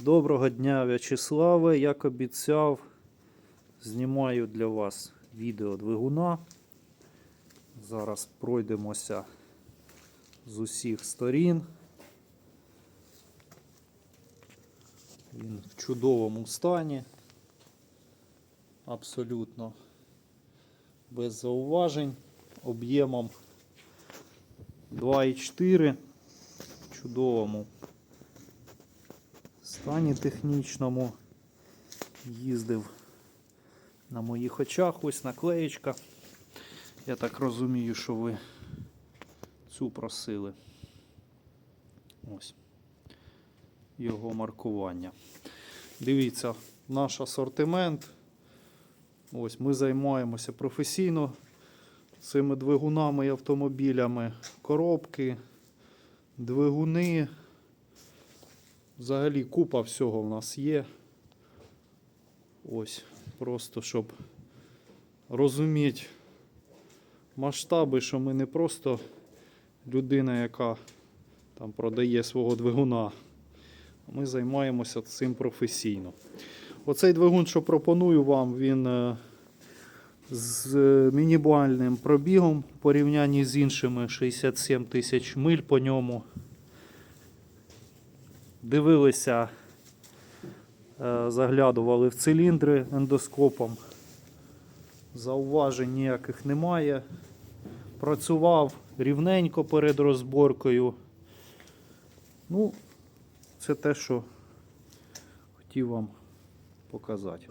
Доброго дня, В'ячеславе. Як обіцяв, знімаю для вас відео двигуна. Зараз пройдемося з усіх сторін. Він в чудовому стані. Абсолютно без зауважень. Об'ємом 2,4 в чудовому стані технічному. Їздив на моїх очах, ось наклеєчка. Я так розумію, що ви цю просили. Ось його маркування. Дивіться, наш асортимент. Ось ми займаємося професійно цими двигунами і автомобілями. Коробки, двигуни. Взагалі купа всього в нас є. Ось, просто щоб розуміти масштаби, що ми не просто людина, яка там продає свого двигуна. Ми займаємося цим професійно. Оцей двигун, що пропоную вам, він е, з мінімальним пробігом в порівнянні з іншими 67 тисяч миль по ньому. Дивилися, е, заглядували в циліндри ендоскопом. Зауважень ніяких немає. Працював рівненько перед розборкою. Ну, це те, що хотів вам показати.